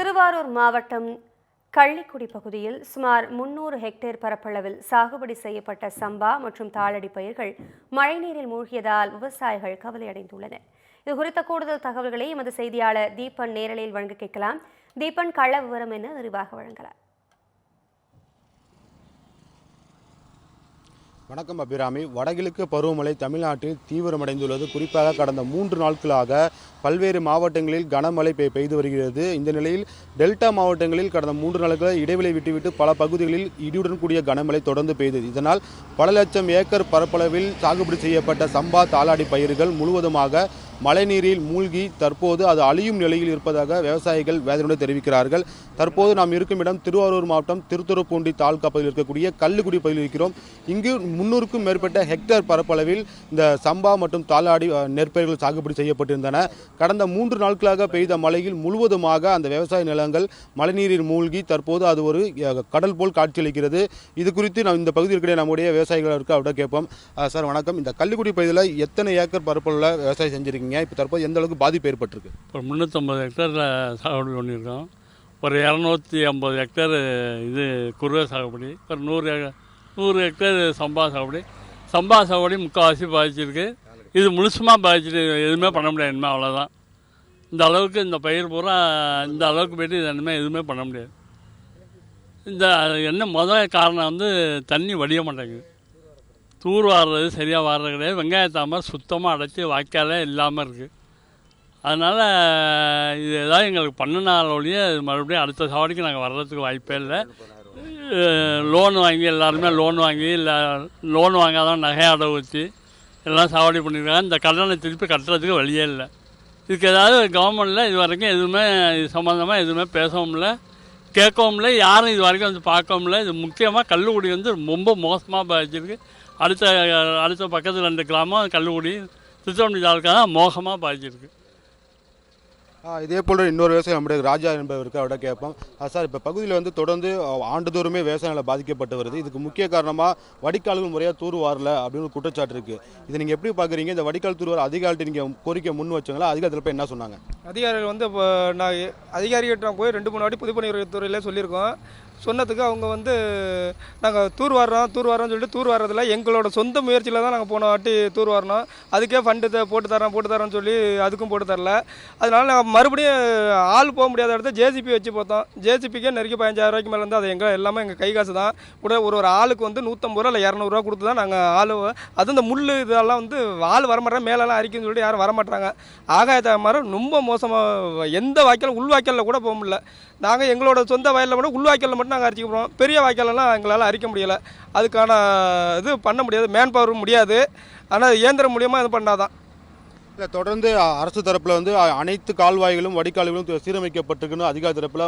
திருவாரூர் மாவட்டம் கள்ளிக்குடி பகுதியில் சுமார் முன்னூறு ஹெக்டேர் பரப்பளவில் சாகுபடி செய்யப்பட்ட சம்பா மற்றும் தாளடி பயிர்கள் மழைநீரில் மூழ்கியதால் விவசாயிகள் கவலையடைந்துள்ளனர். இது குறித்த கூடுதல் தகவல்களை எமது செய்தியாளர் தீபன் நேரலையில் வழங்க கேட்கலாம். தீபன் கள விவரம் என விரிவாக வழங்கலாம். வணக்கம் அபிராமி. வடகிழக்கு பருவமழை தமிழ்நாட்டில் தீவிரமடைந்துள்ளது. குறிப்பாக கடந்த மூன்று நாட்களாக பல்வேறு மாவட்டங்களில் கனமழை பெய் பெய்து வருகிறது. இந்த நிலையில் டெல்டா மாவட்டங்களில் கடந்த மூன்று நாட்களாக இடைவெளி விட்டுவிட்டு பல பகுதிகளில் இடியுடன் கூடிய கனமழை தொடர்ந்து பெய்தது. இதனால் பல லட்சம் ஏக்கர் பரப்பளவில் சாகுபடி செய்யப்பட்ட சம்பா தாளாடி பயிர்கள் முழுவதுமாக மழைநீரில் மூழ்கி தற்போது அது அழியும் நிலையில் இருப்பதாக விவசாயிகள் வேதனையுடன் தெரிவிக்கிறார்கள். தற்போது நாம் இருக்கும் இடம் திருவாரூர் மாவட்டம் திருத்துறைப்பூண்டி தாலுகா பகுதியில் இருக்கக்கூடிய கல்லுக்குடி பகுதியில் இருக்கிறோம். இங்கு முன்னூறுக்கும் மேற்பட்ட ஹெக்டேர் பரப்பளவில் இந்த சம்பா மற்றும் தாளாடி நெற்பயிர்கள் சாகுபடி செய்யப்பட்டிருந்தன. கடந்த மூன்று நாட்களாக பெய்த மழையில் முழுவதுமாக அந்த விவசாய நிலங்கள் மழைநீரில் மூழ்கி தற்போது அது ஒரு கடல் போல் காட்சியளிக்கிறது. இது குறித்து நாம் இந்த பகுதியில் இருக்கிற நம்முடைய விவசாயிகள் இருக்க அவர்கிட்ட கேட்போம். சார் வணக்கம். இந்த கல்லுக்குடி பகுதியில் எத்தனை ஏக்கர் பரப்பளவில் விவசாயம் செஞ்சிருக்கீங்க? இப்போ தற்போது எந்த அளவுக்கு பாதிப்பு ஏற்பட்டிருக்கு? ஒரு முந்நூற்றம்பது ஹெக்டேரில் சாகுபடி பண்ணியிருக்கோம். ஒரு இரநூத்தி ஐம்பது ஹெக்டேர் இது குருவை சாகுபடி ஒரு நூறு நூறு ஹெக்டேர் சம்பா சாகுபடி. சம்பா சாகுபடி முக்கால்வாசி பாதிச்சிருக்கு. இது முழுசுமாக பாதிச்சிட்டு எதுவுமே பண்ண முடியாது இனிமேல் அவ்வளோதான் இந்த அளவுக்கு இந்த பயிர் பூரா இந்த அளவுக்கு போய்ட்டு இனிமேல் எதுவுமே பண்ண முடியாது. இந்த என்ன முதல் காரணம் வந்து தண்ணி வடிய மாட்டேங்குது. தூர் வாடுறது சரியாக வாடுறது கிடையாது. வெங்காயத்தாமரை சுத்தமாக அடைச்சி வாய்க்காலே இல்லாமல் இருக்குது அதனால் இது ஏதாவது எங்களுக்கு பண்ணினால ஒழிய மறுபடியும் அடுத்த சாவடிக்கு நாங்கள் வர்றதுக்கு வாய்ப்பே இல்லை. லோன் வாங்கி எல்லாருமே லோன் வாங்கி இல்லை லோன் வாங்காதான் நகை அடவு வச்சு எல்லாம் சாவடி பண்ணியிருக்காங்க இந்த கடனை திருப்பி கட்டுறதுக்கு வழியே இல்லை. இதுக்கு ஏதாவது கவர்மெண்ட்டில் இது வரைக்கும் எதுவுமே இது சம்மந்தமாக எதுவுமே பேசவும் இல்லை. கேட்கவும் இல்லை. யாரும் இது வரைக்கும் வந்து பார்க்கவும் இல்லை. இது முக்கியமாக கல்லுக்குடி வந்து ரொம்ப மோசமாக பாதிச்சிருக்கு. அடுத்த அடுத்த பக்கத்தில் ரெண்டு கிராமம் கல்லுக்குடி திருத்தவண்டி தாலுக்கா தான் மோசமாக பாதிச்சிருக்கு ஆ, இதே போல் இன்னொரு விவசாயம் நம்முடைய ராஜா என்பவருக்கு அவர்கிட்ட கேட்போம். சார் இப்போ பகுதியில் வந்து தொடர்ந்து ஆண்டுதோறுமே விவசாய நிலம் பாதிக்கப்பட்டு வருது. இதுக்கு முக்கிய காரணமாக வடிகால்கள் முறையாக தூர் வாரல அப்படின்னு ஒரு குற்றச்சாட்டு இருக்கு. இதை நீங்கள் எப்படி பார்க்குறீங்க இந்த வடிகால் தூர் வார அதிகாரிட்ட நீங்கள் கோரிக்கை முன் வச்சீங்களா? அதிகாரத்தில் போய் என்ன சொன்னாங்க? அதிகாரிகள் வந்து இப்போ நான் அதிகாரிகிட்ட போய் ரெண்டு மூணு வாட்டி பொதுப்பணித்துறையில் சொல்லியிருக்கோம். சொன்னதுக்கு அவங்க வந்து நாங்கள் தூர் வாடுறோம் தூர் வாரோம்னு சொல்லிட்டு தூர் வர்றதில்ல. எங்களோட சொந்த முயற்சியில் தான் நாங்கள் போன வாட்டி தூர் வரணும் அதுக்கே ஃபண்டு போட்டு தரோம் போட்டு தரோம்னு சொல்லி அதுக்கும் போட்டு தரல. அதனால நாங்கள் மறுபடியும் ஆள் போக முடியாத இடத்த ஜேசிபி வச்சு பார்த்தோம் ஜேசிபிக்கே நெருக்கி பதினஞ்சாயிரம் ரூபாய்க்கு மேலே இருந்து அது எங்கள் எல்லாமே எங்கள் கை காசு தான். கூட ஒரு ஒரு ஆளுக்கு வந்து நூற்றம்பது ரூபா இல்லை இரநூறுவா கொடுத்து தான் நாங்கள் ஆள் அதுவும் இந்த முள் இதெல்லாம் வந்து ஆள் வரமாட்டேன் மேலெல்லாம் அரிக்குன்னு சொல்லிட்டு யாரும் வரமாட்டாங்க ஆகாயத்த மரம் ரொம்ப மோசமாக எந்த வாய்க்கால் உள் வாய்க்காலில் கூட போக முடியல. நாங்கள் எங்களோட சொந்த வயலில் மட்டும் உள் வாய்க்காலில் மட்டும் நாங்கள் அரிச்சிக்க போகிறோம் பெரிய வாய்க்காலெல்லாம் எங்களால் அரிக்க முடியலை. அதுக்கான இது பண்ண முடியாது. மேன் பவர் முடியாது ஆனால் இயந்திரம் மூலியமாக இது பண்ணாதான். இல்லை தொடர்ந்து அரசு தரப்பில் வந்து அனைத்து கால்வாய்களும் வடிகால்களும் சீரமைக்கப்பட்டிருக்குன்னு அதிகார தரப்பில்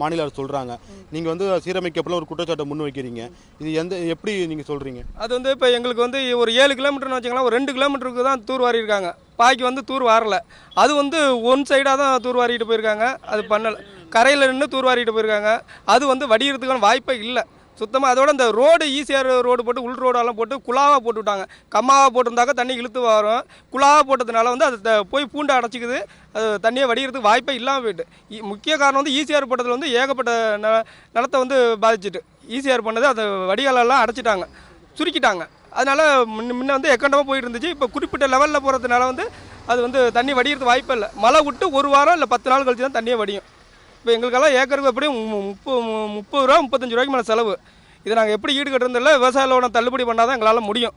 மாநில அரசு சொல்கிறாங்க நீங்கள் வந்து சீரமைக்கப்படல ஒரு குற்றச்சாட்டை முன் வைக்கிறீங்க. இது எந்த எப்படி நீங்கள் சொல்கிறீங்க அது வந்து இப்போ எங்களுக்கு வந்து ஒரு ஏழு கிலோமீட்டர்னு வச்சுக்கலாம் ஒரு ரெண்டு கிலோமீட்டருக்கு தான் தூர் வாரி இருக்காங்க. பாய்க்கு வந்து தூர் வாரல. அது வந்து ஒன் சைடாக தான் தூர் வாரிட்டு போயிருக்காங்க. அது பண்ணலை. கரையில் நின்று தூர்வாரிட்டு போயிருக்காங்க. அது வந்து வடிகிறதுக்கான வாய்ப்பே இல்லை. சுத்தமாக அதோட இந்த ரோடு ஈஸியாக ரோடு போட்டு உள் ரோடெல்லாம் போட்டு குழாவாக போட்டு விட்டாங்க. கம்மாவாக போட்டிருந்தாக்க தண்ணி இழுத்து வரும். குழாவாக போட்டதுனால வந்து அது த- போய் பூண்டை அடைச்சிக்குது. அது தண்ணியை வடிகிறதுக்கு வாய்ப்பே இல்லாமல் போயிட்டு. இ- முக்கிய காரணம் வந்து ஈசிஆர் போட்டதில் வந்து ஏகப்பட்ட ந நிலத்தை வந்து பாதிச்சிட்டு. ஈஸிஆர் பண்ணது அந்த வடிகாலெல்லாம் அடைச்சிட்டாங்க. சுருக்கிட்டாங்க. அதனால் முன்ன முன்ன வந்து எக்கண்டமாக போயிட்டு இருந்துச்சு இப்போ குறிப்பிட்ட லெவலில் போகிறதுனால வந்து அது வந்து தண்ணி வடிகிறது வாய்ப்பே இல்லை. மழை விட்டு ஒரு வாரம் இல்லை பத்து நாள் கழிச்சு தான் தண்ணியே வடியும். இப்போ எங்களுக்கெல்லாம் ஏக்கருக்கு எப்படியும் மு- முப்பது முப்பது ரூபா முப்பத்தஞ்சு ரூபாய்க்கு மேலே செலவு. இதை நாங்கள் எப்படி ஈடுகட்டுறதில்ல விவசாய லோனை தள்ளுபடி பண்ணால் தான் எங்களால் முடியும்.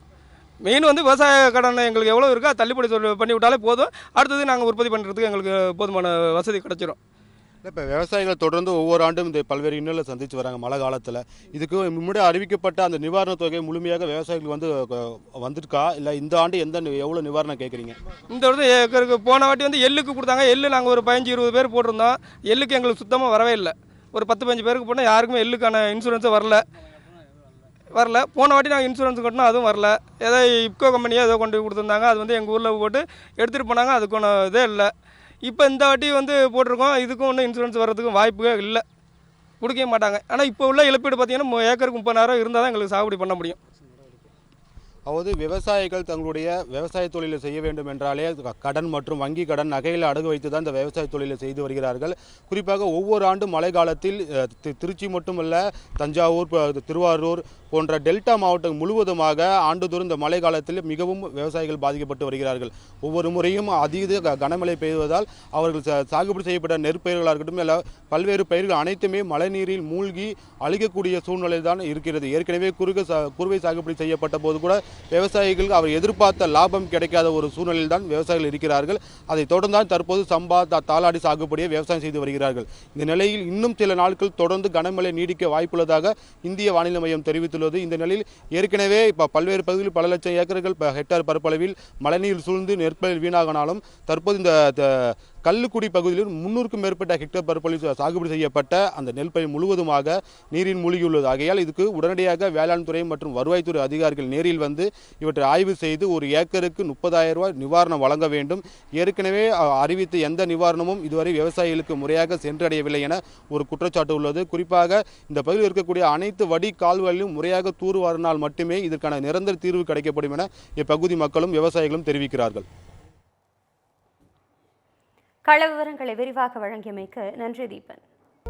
மெயின் வந்து விவசாய கடன் எங்களுக்கு எவ்வளோ இருக்கோ தள்ளுபடி பண்ணி விட்டாலே போதும். அடுத்தது நாங்கள் உற்பத்தி பண்ணுறதுக்கு எங்களுக்கு போதுமான வசதி கிடச்சிரும். இப்போ விவசாயிகள் தொடர்ந்து ஒவ்வொரு ஆண்டும் இந்த பல்வேறு இன்னலை சந்தித்து வராங்க மழை காலத்தில். இதுக்கு முன்னாடி அறிவிக்கப்பட்ட அந்த நிவாரணத் தொகை முழுமையாக விவசாயிகளுக்கு வந்து வந்துருக்கா வந்திருக்கா? இல்லை இந்த ஆண்டு எந்த நி- எவ்வளோ நிவாரணம் கேட்குறீங்க இந்த வருடம் போன வாட்டி வந்து எள்ளுக்கு கொடுத்தாங்க. எள்ளு நாங்கள் ஒரு பதினஞ்சு இருபது பேர் போட்டிருந்தோம். எள்ளுக்கு எங்களுக்கு சுத்தமாக வரவே இல்லை. ஒரு பத்து பதினஞ்சு பேருக்கு போனால் யாருக்குமே எள்ளுக்கான இன்சூரன்ஸே வரல. வரல. போன வாட்டி நாங்கள் இன்சூரன்ஸ் கட்டினோம் அதுவும் வரல. ஏதோ இப்கோ கம்பெனியாக ஏதோ கொண்டு கொடுத்துருந்தாங்க. அது வந்து எங்கள் ஊரில் போட்டு எடுத்துகிட்டு போனாங்க. அதுக்கான இதே இல்லை. இப்போ இந்த வாட்டி வந்து போட்டிருக்கோம். இதுக்கும் ஒன்றும் இன்சூரன்ஸ் வர்றதுக்கும் வாய்ப்பே இல்லை. கொடுக்கவே மாட்டாங்க. ஆனால் இப்போ உள்ள இழப்பீடு பார்த்தீங்கன்னா ஏக்கருக்கு முப்பதாயிரம் இருந்தால் தான் எங்களுக்கு சாகுபடி பண்ண முடியும். அதாவது விவசாயிகள் தங்களுடைய விவசாய தொழிலை செய்ய வேண்டும் என்றாலே க- கடன் மற்றும் வங்கி கடன் நகையில் அடகு வைத்து தான் இந்த விவசாய தொழிலை செய்து வருகிறார்கள். குறிப்பாக ஒவ்வொரு ஆண்டும் மழை காலத்தில் தி- திருச்சி மட்டுமல்ல தஞ்சாவூர் திருவாரூர் போன்ற டெல்டா மாவட்டம் முழுவதுமாக ஆண்டுதோறும் இந்த மழை காலத்தில் மிகவும் விவசாயிகள் பாதிக்கப்பட்டு வருகிறார்கள். ஒவ்வொரு முறையும் அதிக க- கனமழை பெய்வதால் அவர்கள் சாகுபடி செய்யப்பட்ட நெற்பயிர்களாக இருக்கட்டும் இல்லை பல்வேறு பயிர்கள் அனைத்துமே மழைநீரில் மூழ்கி அழிக்கக்கூடிய சூழ்நிலை தான் இருக்கிறது. ஏற்கனவே குறுக சா குறுவை சாகுபடி செய்யப்பட்ட போது கூட விவசாயிகளுக்கு அவர் எதிர்பார்த்த லாபம் கிடைக்காத ஒரு சூழ்நிலையில் தான் விவசாயிகள் இருக்கிறார்கள். அதை தொடர்ந்தான் தற்போது சம்பா தாளாடி சாகுபடியை விவசாயம் செய்து வருகிறார்கள். இந்த நிலையில் இன்னும் சில நாட்கள் தொடர்ந்து கனமழை நீடிக்க வாய்ப்புள்ளதாக இந்திய வானிலை மையம் தெரிவித்துள்ளது. இந்த நிலையில் ஏற்கனவே இப்போ பல்வேறு பகுதிகளில் பல லட்சம் ஏக்கர்கள் ஹெக்டார் ஹெக்டேர் பரப்பளவில் மழைநீர் சூழ்ந்து நெற்பயிர் வீணாகனாலும் தற்போது இந்த கல்லுக்குடி பகுதியில் முன்னூறுக்கும் மேற்பட்ட ஹெக்டேர் பரப்பளவில் சாகுபடி செய்யப்பட்ட அந்த நெல் பயிர் முழுவதுமாக நீரில் மூழ்கியுள்ளது. ஆகையால் இதுக்கு உடனடியாக வேளாண் துறை மற்றும் வருவாய்த்துறை அதிகாரிகள் நேரில் வந்து இவற்றை ஆய்வு செய்து ஒரு ஏக்கருக்கு முப்பதாயிரம் ரூபாய் நிவாரணம் வழங்க வேண்டும். ஏற்கனவே அறிவித்த எந்த நிவாரணமும் இதுவரை விவசாயிகளுக்கு முறையாக சென்றடையவில்லை என ஒரு குற்றச்சாட்டு உள்ளது. குறிப்பாக இந்த பகுதியில் இருக்கக்கூடிய அனைத்து வடி கால்வாயிலும் முறையாக தூர்வாரினால் மட்டுமே இதற்கான நிரந்தர தீர்வு கிடைக்கப்படும் என இப்பகுதி மக்களும் விவசாயிகளும் தெரிவிக்கிறார்கள். கள விவரங்களை விரிவாக வழங்கியமைக்கு நன்றி தீபன்.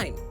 time.